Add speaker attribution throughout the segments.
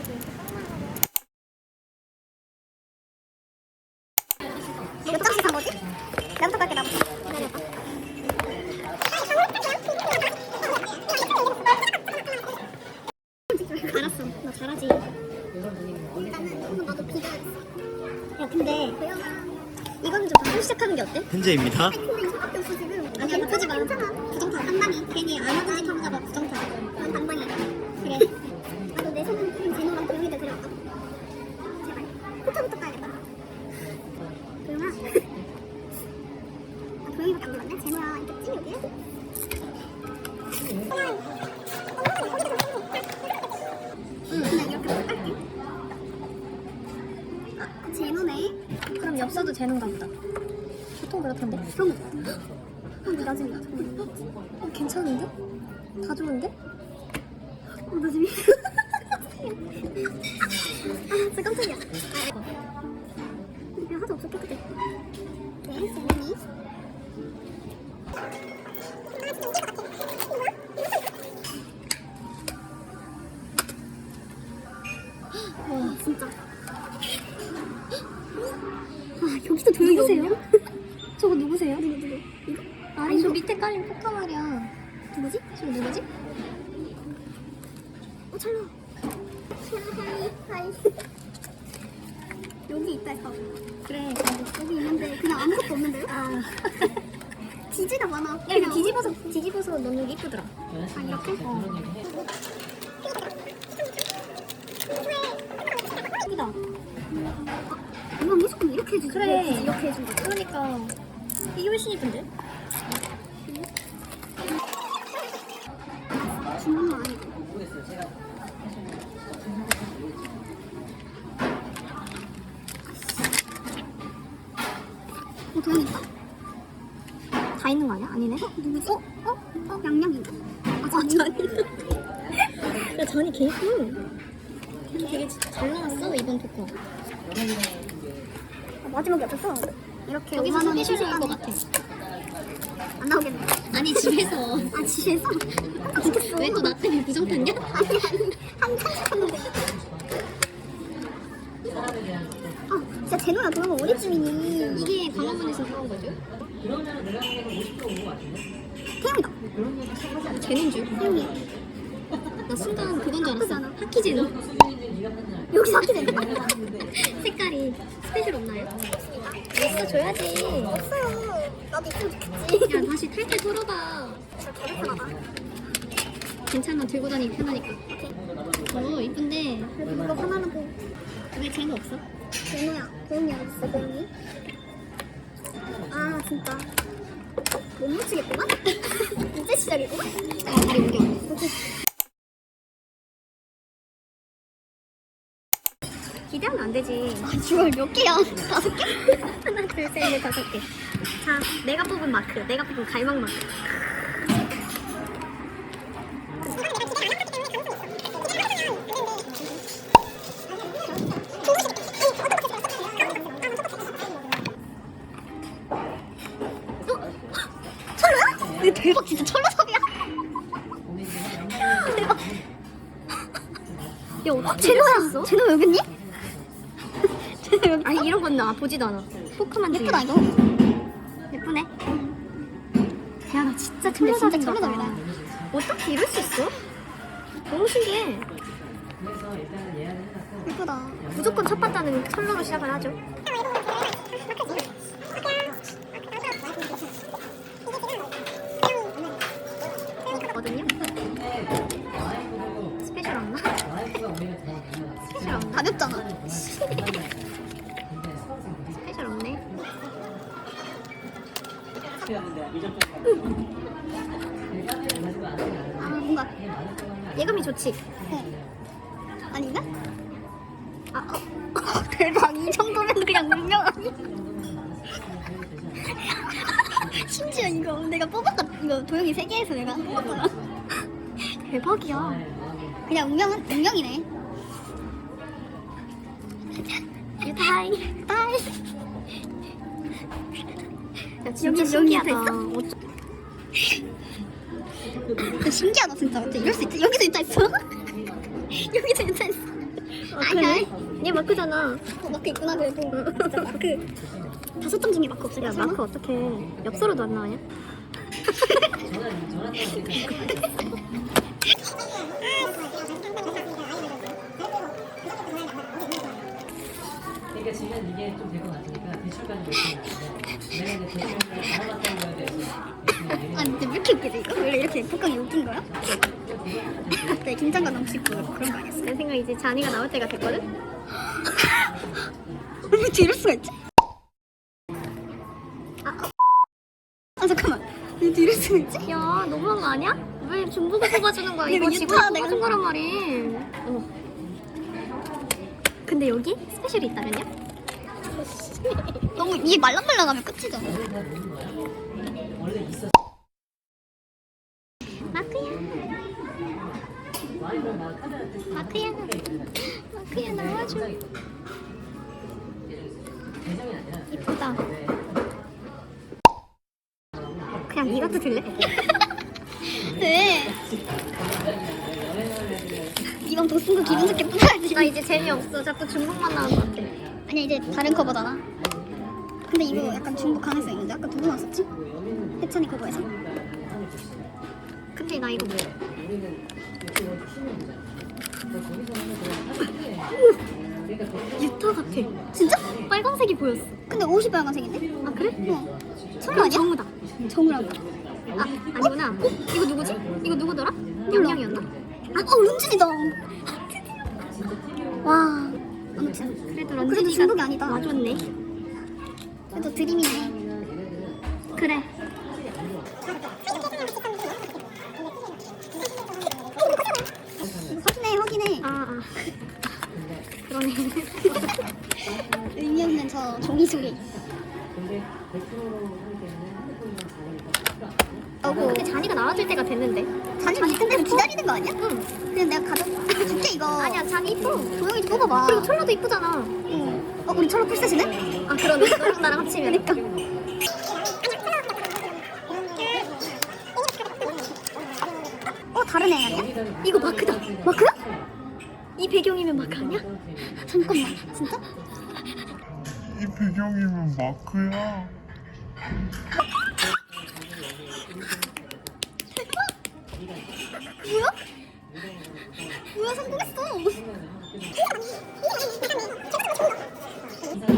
Speaker 1: 찌게 이렇게 빵망하고. 몇 장씩 산 거지? 나부터 갈게 나부터 알았어. 나 잘하지. 비벼야겠어. 야 근데 이거는 좀 바꾸기 시작하는 게 어때?
Speaker 2: 현재입니다.
Speaker 1: 근데 이거밖에 없어 지금. 아니야 바꾸지 마. 부정타 한방이 괜히 안 하는 짓 하고 자가 부정타 난 반방이야 그래
Speaker 3: 그럼 엽서도 재는가 보다. 보통 그렇던데.
Speaker 1: 그럼 어, 나중에
Speaker 3: 어, 괜찮은데? 다 좋은데?
Speaker 1: 어, 나중에 아 진짜 깜짝이야 이거 하도 네 재민이 와 진짜 아 여기도 조용히
Speaker 3: 누구세요?
Speaker 1: 저거 누구세요? 누구 누구 이거? 아
Speaker 3: 아니, 저
Speaker 1: 이거
Speaker 3: 밑에 깔린 포카 말이야.
Speaker 1: 누구지?
Speaker 3: 저 누구지?
Speaker 1: 어, 찰나. 하이. 여기 있다 했어.
Speaker 3: 그래.
Speaker 1: 여기 있는데 그냥 아무것도 없는데요?
Speaker 3: 아.
Speaker 1: 지지가 많아.
Speaker 3: 야, 이거 뒤집어서, 뒤집어서 넣는 게 이쁘더라.
Speaker 1: 아, 이렇게?
Speaker 3: 어. 이쁘다.
Speaker 1: 이건 무조건 이렇게 해주지.
Speaker 3: 그래.
Speaker 1: 이렇게 해준 거지.
Speaker 3: 그러니까. 이게 훨씬 이쁜데?
Speaker 1: 주문만 아니고. 어, 있다.
Speaker 3: 다 있는 거 아니야? 아니네?
Speaker 1: 누구지? 어? 어? 어? 양양인가? 아, 전이.
Speaker 3: 야, 전이 개 이쁜. 되게 잘 나왔어, 이번 포카.
Speaker 1: 아, 마지막에 없었어. 이렇게
Speaker 3: 여기서
Speaker 1: 5만 원이
Speaker 3: 소개시켜줄 것 같아.
Speaker 1: 안 나오겠네.
Speaker 3: 아니, 집에서.
Speaker 1: 아, 집에서? 아, 미쳤어.
Speaker 3: 왜 또 나 때문에 부정탔냐?
Speaker 1: 아니, 아니, 한 찬식했는데. 아, 진짜 제노야, 그런 거 어디쯤이니?
Speaker 3: 이게 강화문에서 사온 거죠?
Speaker 1: 태용이다.
Speaker 3: 쟤는 줄?
Speaker 1: 태용이.
Speaker 3: 나 순간 그건 줄 알았어.
Speaker 1: 여기서 학교 되는
Speaker 3: 색깔이 스페셜 없나요? 있어 줘야지.
Speaker 1: 없어요. 나도 있으면 좋겠지.
Speaker 3: 야 다시 탈탈 털어봐.
Speaker 1: 되게 편하다.
Speaker 3: 괜찮아 들고 다니기 편하니까. 어 이쁜데
Speaker 1: 그래도 이거 하나는
Speaker 3: 보왜 쟤는 없어?
Speaker 1: 고용이 어디 있어, 고용이? 아, 진짜. 못 묻히겠구만? 이제 시작이구만?
Speaker 3: 아 다리 옮겨. 기대하면 안 되지.
Speaker 1: 아, 주얼 몇 개야? 다섯 개?
Speaker 3: 하나 둘 셋 넷 다섯 개. 자 내가 뽑은 마크. 내가 뽑은 갈망 마크.
Speaker 1: 이거 대박, 진짜 철로석이야. 대박.
Speaker 3: 야 어떻게
Speaker 1: 제노야, 제노 여기 있니?
Speaker 3: 건나 보지도 않아. 포크만
Speaker 1: 예쁘다, 이거. 예쁘네.
Speaker 3: 야 나 진짜
Speaker 1: 근데 진짜
Speaker 3: 봐.
Speaker 1: 철로석이다.
Speaker 3: 어떻게 이럴 수 있어? 너무 신기해.
Speaker 1: 예쁘다.
Speaker 3: 무조건 첫 번째는 철로로 시작을 하죠. 거든요. 스페셜 없나? 스페셜 없나?
Speaker 1: 가볍잖아. 뭔가.
Speaker 3: 예감이 좋지.
Speaker 1: 네. 아닌가? 아, 어. 대박. 이 정도면 그냥 운명 아니야? 심지어 이거 내가 뽑았거든. 이거 도영이 세계에서 내가 뽑았잖아.
Speaker 3: 대박이야.
Speaker 1: 그냥 운명은 운명이네.
Speaker 3: 유타이.
Speaker 1: 딸.
Speaker 3: 야 진짜
Speaker 1: 여기
Speaker 3: 신기하다. 어쩌-
Speaker 1: 신기하다 진짜. 어떻게 이럴 수 있지? 여기도 있다 있어. 여기도 있다 있어.
Speaker 3: 아, 그래? 얘 마크잖아.
Speaker 1: 어, 마크 있구나 그래도. 진짜 마크 다섯 점 중에 마크 없을까?
Speaker 3: 야 마크 어떡해. 엽서로도 안 나오냐?
Speaker 2: 그러니까 지금 이게 좀 되고 나서니까 대출까지 열심히 했는데 내가 이제 대출을 알아봤던 거에 대해서
Speaker 1: 이렇게 웃기지 이거? 원래 이렇게 폭강이 웃긴 거야? 네 긴장감 넘치고 그런 거 아니었어?
Speaker 3: 내 생각 이제 잔이가 나올 때가 됐거든?
Speaker 1: 왜 이럴 수가 있지? 아 잠깐만 왜 이럴 수가 있지?
Speaker 3: 야 너무한 거 아니야? 왜 중국어 뽑아주는 거야?
Speaker 1: 이거
Speaker 3: 이거 지금
Speaker 1: 유타
Speaker 3: 뽑아준 거란 말이. 어. 근데 여기 스페셜이 있다면요?
Speaker 1: 너무 이게 말랑말랑하면 끝이잖아
Speaker 3: 마크야. 마크야. 마크야 나와줘. 이쁘다. 그냥 이것도 들래?
Speaker 1: 네 이건 도쓴 거 기분 좋게 뽑아야지
Speaker 3: 나 이제 재미없어. 자꾸 중국만 나오는 것 같아.
Speaker 1: 아니 이제 다른 커버잖아 근데 이거 약간 중국 가능성 있는데 아까 누구 나왔었지? 해찬이 커버에서
Speaker 3: 근데 나 이거 뭐? 유타 같아.
Speaker 1: 진짜?
Speaker 3: 빨간색이 보였어.
Speaker 1: 근데 옷이 빨간색인데?
Speaker 3: 아 그래?
Speaker 1: 어 설마 아니야?
Speaker 3: 정우다.
Speaker 1: 정우라고
Speaker 3: 아 아니구나. 어? 이거 누구지? 이거 누구더라? 양양이었나?
Speaker 1: 아, 어 런쥔이다 와 아무튼
Speaker 3: 그래도
Speaker 1: 그래도
Speaker 3: 런쥔이가
Speaker 1: 중국이 아니다
Speaker 3: 와줬네.
Speaker 1: 그래도 드림이네
Speaker 3: 그래.
Speaker 1: 이거 확인해 확인해
Speaker 3: 아 아. 그러네.
Speaker 1: 의미 없는 저 종이 소리
Speaker 2: 근데 100%로 하기 때문에 핸드폰이랑 자리가
Speaker 1: 어고
Speaker 3: 근데 잔이가 나와줄 때가 됐는데.
Speaker 1: 잔이 이쁜 데로 기다리는 거 아니야?
Speaker 3: 응.
Speaker 1: 그냥 내가 가져 줄게 이거
Speaker 3: 아니야 잔이 이뻐.
Speaker 1: 조용히 좀 뽑아봐
Speaker 3: 그리고 철로도 이쁘잖아.
Speaker 1: 응. 어 우리 철로 풀셋이네?
Speaker 3: 아 그러네. 너랑 나랑 합치면.
Speaker 1: 그러니까 어 다른 애 아니야?
Speaker 3: 이거 마크다.
Speaker 1: 마크야?
Speaker 3: 이 배경이면 마크 아니야?
Speaker 1: 잠깐만 진짜?
Speaker 4: 이 배경이면 마크야.
Speaker 1: 뭐야? 뭐야 성공했어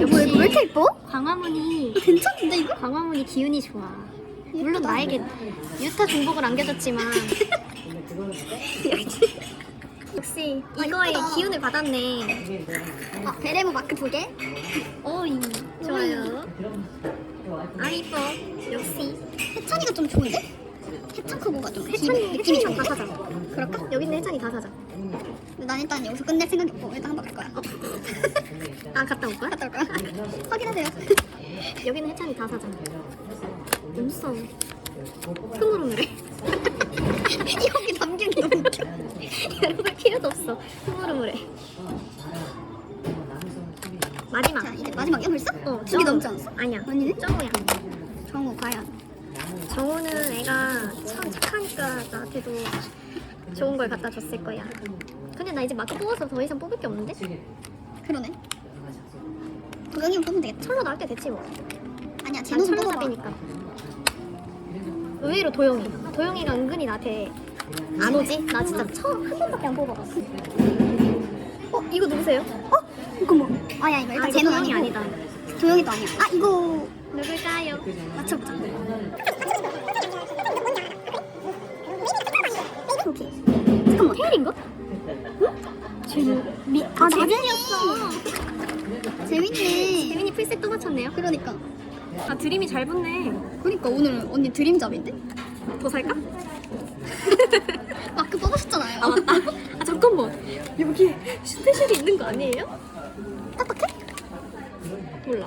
Speaker 1: 여보 이거 왜 이렇게 예뻐?
Speaker 3: 광화문이
Speaker 1: 괜찮은데 이거?
Speaker 3: 광화문이 기운이 좋아. 물론
Speaker 1: 예쁘다.
Speaker 3: 나에게 유타 중복을 안겨줬지만 역시 이거에
Speaker 1: 예쁘다.
Speaker 3: 기운을 받았네.
Speaker 1: 아 베레모 마크 두 개?
Speaker 3: 어이 좋아요. 아 이뻐. 역시
Speaker 1: 해찬이가 좀 좋은데? 해찬 커버가 좀
Speaker 3: 해찬이
Speaker 1: 느낌이
Speaker 3: 해찬이 다 사자.
Speaker 1: 그럴까?
Speaker 3: 여기는 해찬이 다 사자.
Speaker 1: 근데 난 일단 여기서 끝낼 생각이 없고 일단 한번 갈 거야
Speaker 3: 아 갔다 올 거야?
Speaker 1: 갔다 올 거야 확인하세요
Speaker 3: 여기는 해찬이 다 사자. 눈썹. 흐물흐물해. 마지막.
Speaker 1: 마지막이야 벌써?
Speaker 3: 어,
Speaker 1: 두개
Speaker 3: 정우.
Speaker 1: 넘지 않았어?
Speaker 3: 아니야.
Speaker 1: 언니는?
Speaker 3: 정우야.
Speaker 1: 정우 과연
Speaker 3: 정우는 애가 참 착하니까 나한테도 좋은 걸 갖다 줬을 거야. 근데 나 이제 마크 뽑아서 더 이상 뽑을 게 없는데?
Speaker 1: 그러네 도영이만 뽑으면 되겠다
Speaker 3: 철로 나올 때 됐지 뭐.
Speaker 1: 아니야
Speaker 3: 난
Speaker 1: 제노는
Speaker 3: 철로
Speaker 1: 뽑아봐
Speaker 3: 잡이니까. 의외로 도영이. 도영이가 은근히 나한테 안 오지? 나 진짜 처음 한 번밖에 안 뽑아봤어. 어? 이거 누구세요?
Speaker 1: 어? 잠깐만 아야 이거 일단
Speaker 3: 아,
Speaker 1: 제노 아니고
Speaker 3: 아니다.
Speaker 1: 도영이도 아니야 아 이거
Speaker 3: 누굴까요?
Speaker 1: 맞춰보자 오케이 잠깐만?
Speaker 3: 쟤는 미...
Speaker 1: 아
Speaker 3: 재민이었어.
Speaker 1: 재민이
Speaker 3: 재민이 풀셋 또 맞췄네요.
Speaker 1: 그러니까
Speaker 3: 아 드림이 잘 붙네.
Speaker 1: 그러니까 오늘 언니 드림잡인데?
Speaker 3: 더 살까?
Speaker 1: 마크 뽑으셨잖아요
Speaker 3: 아 맞다. 아 잠깐만. 여기 스페셜이 있는 거 아니에요?
Speaker 1: 딱딱해?
Speaker 3: 몰라.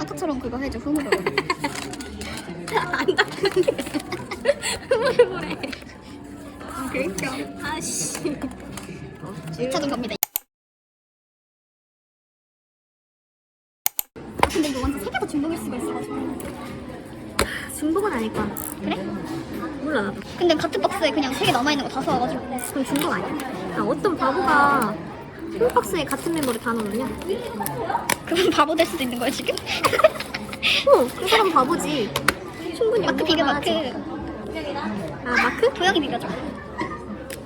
Speaker 1: 아까처럼 그거 해줘 흐물을
Speaker 3: 안 닦게. 흐물흐물해.
Speaker 1: 아 그러니까
Speaker 3: 아씨.
Speaker 1: 2차전 갑니다. 근데 이거 완전 세개다 중독일 수가 있어가지고.
Speaker 3: 중독은 아닐 거야.
Speaker 1: 그래?
Speaker 3: 몰라 나도.
Speaker 1: 근데 같은 박스에 그냥 세 개 남아있는 거 다 사와가지고.
Speaker 3: 그럼 중독 아니야? 아, 어떤 바보가 한 박스에 같은 멤버를 다 넣느냐?
Speaker 1: 그건 바보 될 수도 있는 거야, 지금?
Speaker 3: 어, 그 사람 바보지. 충분히
Speaker 1: 마크 비교 마크.
Speaker 3: 연봉을 아 마크?
Speaker 1: 도영이 비벼줘.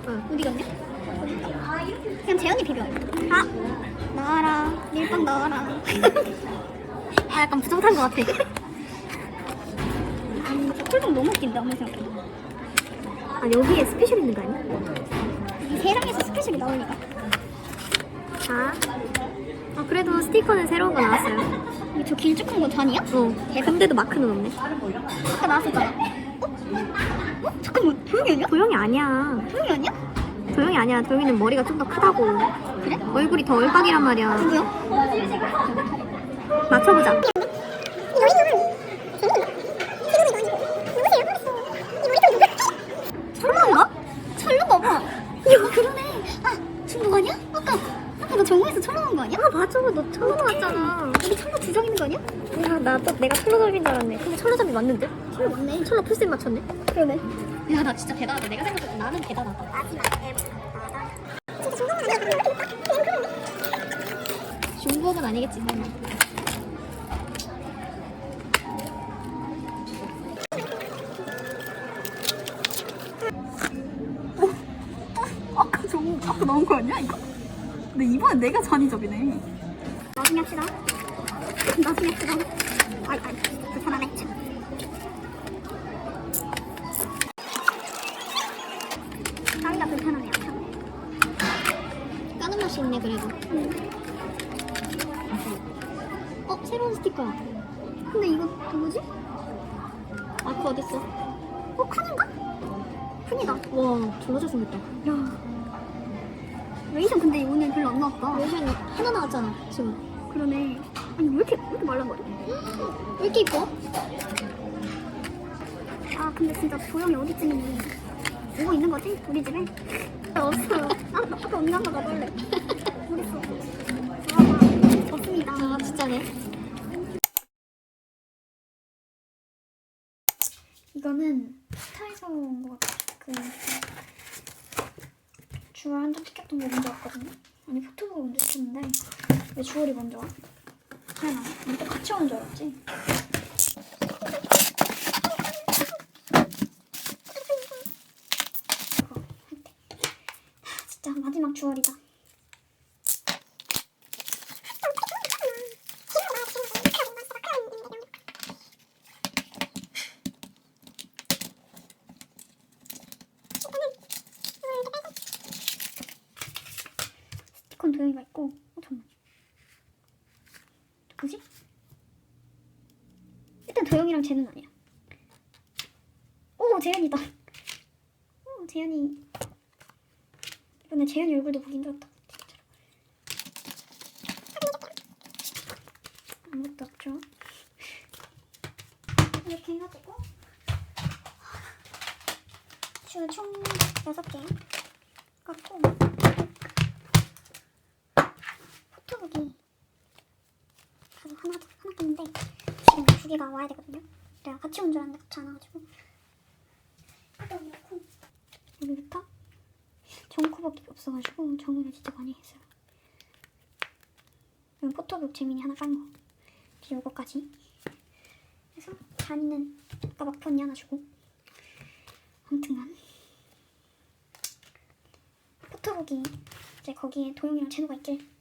Speaker 3: 응.
Speaker 1: 어디 갔냐? 그냥 재현이 비벼. 아! 나와라. 밀빵 나와라.
Speaker 3: 아 약간 부정탄 것 같아.
Speaker 1: 콜봉 너무 웃긴다, 아무리 생각해도.
Speaker 3: 아 여기에 스페셜 있는 거 아니야?
Speaker 1: 이 세상에서 스페셜이 나오니까.
Speaker 3: 자. 아 그래도 스티커는 새로운 거 나왔어요.
Speaker 1: 이게 저 길쭉한 거 잔이야?
Speaker 3: 어. 근데도 마크는 없네.
Speaker 1: 아까 나왔었잖아. 어? 어? 잠깐만, 도영이 아니야?
Speaker 3: 도영이 아니야.
Speaker 1: 도영이 아니야?
Speaker 3: 도영이 아니야. 도영이는 머리가 좀 더 크다고.
Speaker 1: 그래?
Speaker 3: 얼굴이 더 얼박이란 말이야.
Speaker 1: 누구야?
Speaker 3: 맞춰보자. 이 맞는데?
Speaker 1: 맞네.
Speaker 3: 철로 풀셋 맞췄네.
Speaker 1: 그러네.
Speaker 3: 야, 나 진짜 대단하다. 내가 생각해도 나는 대단하다. 중국은 아니겠지, 설마.
Speaker 5: 아까 저거 아까 나온 거 아니야 이거? 근데 이번엔 내가 잔이접이네.
Speaker 1: 나중에 합시다. 나중에 합시다. 아이, 아이,
Speaker 3: 그래도. 어, 새로운 스티커야.
Speaker 1: 근데 이거 누구지?
Speaker 3: 마크 어딨어?
Speaker 1: 어, 칸인가? 칸이다.
Speaker 3: 와, 졸라 잘생겼다.
Speaker 1: 야. 레이션 근데 오늘 별로 안 나왔다.
Speaker 3: 로션이 하나 나왔잖아, 지금.
Speaker 1: 그러네. 아니, 왜 이렇게, 왜 이렇게 말랑거려?
Speaker 3: 왜 이렇게 이뻐?
Speaker 1: 아, 근데 진짜 도영이 어디쯤이니? 오고 있는 거지? 우리 집에? 없어요. 아, 아까 언니 한번 가볼래. 아, 없습니다.
Speaker 3: 아, 진짜네.
Speaker 1: 이거는 스타에서 온 것 같아. 그 주얼 한장 시켰던 게 먼저 왔거든요. 아니 포토북 먼저 시켰는데 왜 주얼이 먼저 와? 하나, 또 같이 온줄 알았지. 때. 진짜 마지막 주얼이다. 스티커는 도영이가 있고 어 잠깐만 누구지? 일단 도영이랑 쟤는 아니야. 오 재현이다. 오 재현이. 이번에 재현이 얼굴도 보기 힘들었다. 아무것도 없죠. 이렇게 해가지고. 슈총 6개 갖고. 포토북이 하나 하나 떴는데 지금 두 개가 와야 되거든요. 내가 같이 알았는데 같이 안 와가지고 여기부터 정코밖에 없어가지고 정리를 진짜 많이 했어요. 이건 포토북 재민이 하나 깐 거. 그리고 이거까지. 그래서 잔이는 아까 막 폰이 하나 주고 아무튼간 포토북이 이제 거기에 도영이랑 제노가 있길